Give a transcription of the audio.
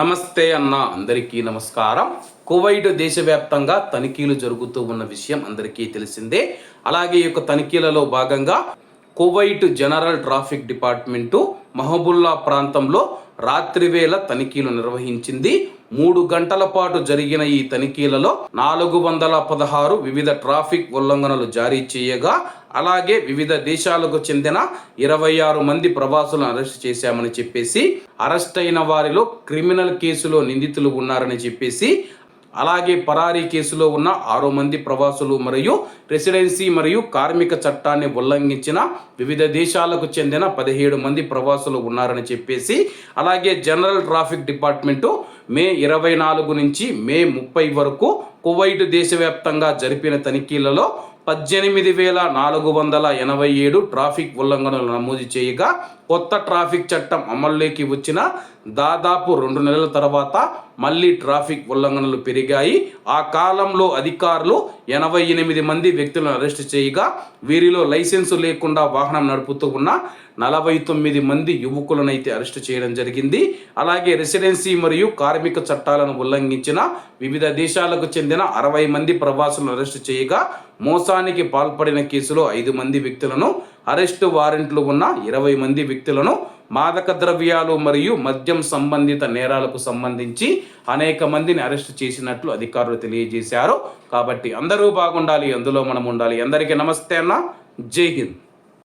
నమస్తే అన్న అందరికీ నమస్కారం. కువైట్ దేశవ్యాప్తంగా తనిఖీలు జరుగుతూ ఉన్న విషయం అందరికీ తెలిసిందే. అలాగే ఈ యొక్క తనిఖీలలో భాగంగా Kuwait general traffic department Mahboula ప్రాంతంలో రాత్రివేళ తనిఖీలు నిర్వహించింది. మూడు గంటల పాటు జరిగిన ఈ తనిఖీలలో నాలుగు వందల పదహారు వివిధ ట్రాఫిక్ ఉల్లంఘనలు జారీ చేయగా అలాగే వివిధ దేశాలకు చెందిన ఇరవై ఆరు మంది ప్రవాసులను అరెస్ట్ చేశామని చెప్పేసి అరెస్ట్ అయిన వారిలో క్రిమినల్ కేసులో నిందితులు ఉన్నారని చెప్పేసి అలాగే పరారీ కేసులో ఉన్న ఆరు మంది ప్రవాసులు మరియు రెసిడెన్సీ మరియు కార్మిక చట్టాన్ని ఉల్లంఘించిన వివిధ దేశాలకు చెందిన పదిహేడు మంది ప్రవాసులు ఉన్నారని చెప్పేసి అలాగే జనరల్ ట్రాఫిక్ డిపార్ట్మెంటు మే ఇరవై నాలుగు నుంచి మే ముప్పై వరకు కువైట్ దేశవ్యాప్తంగా జరిపిన తనిఖీలలో పద్దెనిమిది వేల నాలుగు వందల ఎనభై ఏడు ట్రాఫిక్ ఉల్లంఘనలు నమోదు చేయగా కొత్త ట్రాఫిక్ చట్టం అమల్లోకి వచ్చిన దాదాపు రెండు నెలల తర్వాత మళ్ళీ ట్రాఫిక్ ఉల్లంఘనలు పెరిగాయి. ఆ కాలంలో అధికారులు ఎనభై ఎనిమిది మంది వ్యక్తులను అరెస్ట్ చేయగా వీరిలో లైసెన్సు లేకుండా వాహనం నడుపుతూ ఉన్న నలభై తొమ్మిది మంది యువకులనైతే అరెస్ట్ చేయడం జరిగింది. అలాగే రెసిడెన్సీ మరియు కార్మిక చట్టాలను ఉల్లంఘించిన వివిధ దేశాలకు చెందిన అరవై మంది ప్రవాసులను అరెస్ట్ చేయగా మోసానికి పాల్పడిన కేసులో ఐదు మంది వ్యక్తులను అరెస్టు వారెంట్లు ఉన్న ఇరవై మంది వ్యక్తులను మాదక ద్రవ్యాలు మరియు మద్యం సంబంధిత నేరాలకు సంబంధించి అనేక మందిని అరెస్ట్ చేసినట్లు అధికారులు తెలియజేశారు. కాబట్టి అందరూ బాగుండాలి అందులో మనం ఉండాలి. అందరికీ నమస్తే అన్న. జై హింద్.